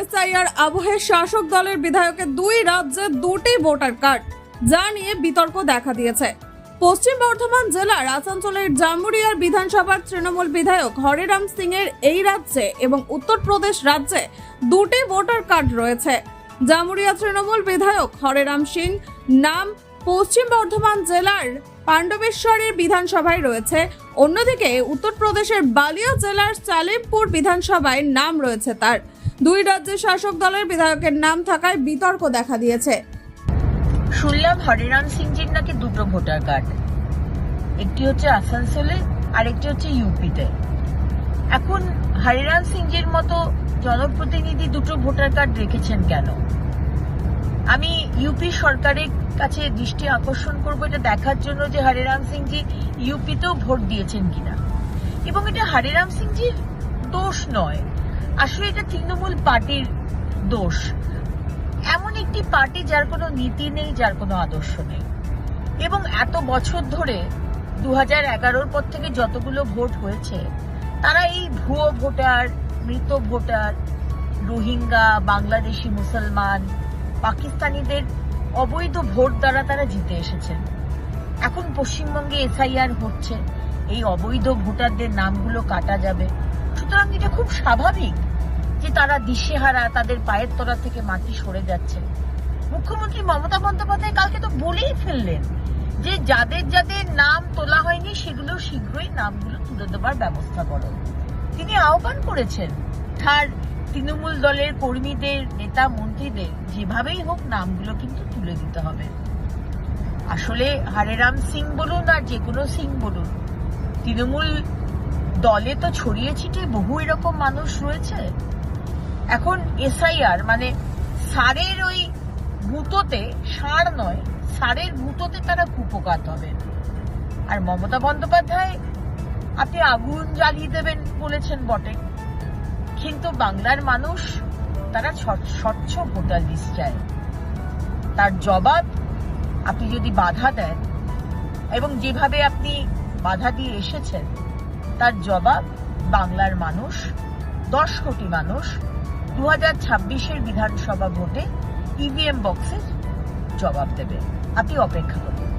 SIR আবহে শাসক দলের বিধায়কের দুই রাজ্যে দুটি ভোটার কার্ড, যা নিয়ে বিতর্ক দেখা দিয়েছে। পশ্চিম বর্ধমান জেলার আসানসোলের জামুরিয়ার বিধানসভার তৃণমূল বিধায়ক হরিরাম সিং এর এই রাজ্যে এবং উত্তরপ্রদেশ রাজ্যে দুটি ভোটার কার্ড রয়েছে। জামুরিয়া তৃণমূল বিধায়ক হরিরাম সিং নাম পশ্চিম বর্ধমান জেলার পাণ্ডবেশ্বরের বিধানসভায় রয়েছে। অন্যদিকে উত্তরপ্রদেশের বালিয়া জেলার সালেমপুর বিধানসভায় নাম রয়েছে তার। দুই রাজ্যের শাসক দলের বিধায়কের নাম থাকায় বিতর্ক দেখা দিয়েছে। শুনলাম হরিরাম সিংজির নাকি দুটো ভোটার কার্ড। একটি হচ্ছে আসানসোলে আর একটি হচ্ছে ইউপিতে। এখন হরিরাম সিংজির মতো জনপ্রতিনিধি দুটো ভোটার কার্ড রেখেছেন কেন? আমি ইউপি সরকারের কাছে দৃষ্টি আকর্ষণ করব এটা দেখার জন্য যে হরিরাম সিংজি ইউপিতেও ভোট দিয়েছেন কিনা। এবং এটা হরিরাম সিংজির দোষ নয়। আসলে এটা তৃণমূল পার্টির দোষ। এমন একটি পার্টি যার কোনো নীতি নেই, যার কোনো আদর্শ নেই। এবং এত বছর ধরে দু হাজার এগারোর পর থেকে যতগুলো ভোট হয়েছে, তারা এই ভুয়ো ভোটার, মৃত ভোটার, রোহিঙ্গা, বাংলাদেশি মুসলমান, পাকিস্তানিদের অবৈধ ভোট দ্বারা তারা জিতে এসেছেন। এখন পশ্চিমবঙ্গে এসআইআর হচ্ছে, এই অবৈধ ভোটারদের নামগুলো কাটা যাবে। সুতরাং এটা খুব স্বাভাবিক যে তারা দিশেহারা, তাদের পায়ের তলা থেকে মাটি সরে যাচ্ছে। মুখ্যমন্ত্রী মমতা বন্দ্যোপাধ্যায় কালকে তো বলেই ফেললেন যে যাদের যাদের নাম তোলা হয়নি, সেগুলো শীঘ্রই নামগুলো তুলে দেবার ব্যবস্থা করো। তিনি আহ্বান করেছেন, তার তৃণমূল দলের কর্মীদের, নেতা মন্ত্রীদের, যেভাবেই হোক নামগুলো কিন্তু তুলে দিতে হবে। আসলে হারেরাম সিং বলুন আর যে কোনো সিং বলুন, তৃণমূল দলে তো ছড়িয়ে ছিটিয়ে বহু এরকম মানুষ রয়েছে। এখন এসআইআর মানে সারের ওই গুঁতোতে সার নয়, সারের গুঁতোতে তারা কুপকাত হবেন আর মমতা বন্দ্যোপাধ্যায়, আপনি আগুন জ্বালিয়ে দেবেন বলেছেন বটে। কিন্তু বাংলার মানুষ তারা স্বচ্ছ ভোটার লিস্ট চায় তার জবাব আপনি যদি বাধা দেন, এবং যেভাবে আপনি বাধা দিয়ে এসেছেন, তার জবাব বাংলার মানুষ, দশ কোটি মানুষ দু হাজার ছাব্বিশের বিধানসভা ভোটে ইভিএম বক্সের জবাব দেবে। আপনি অপেক্ষা করুন।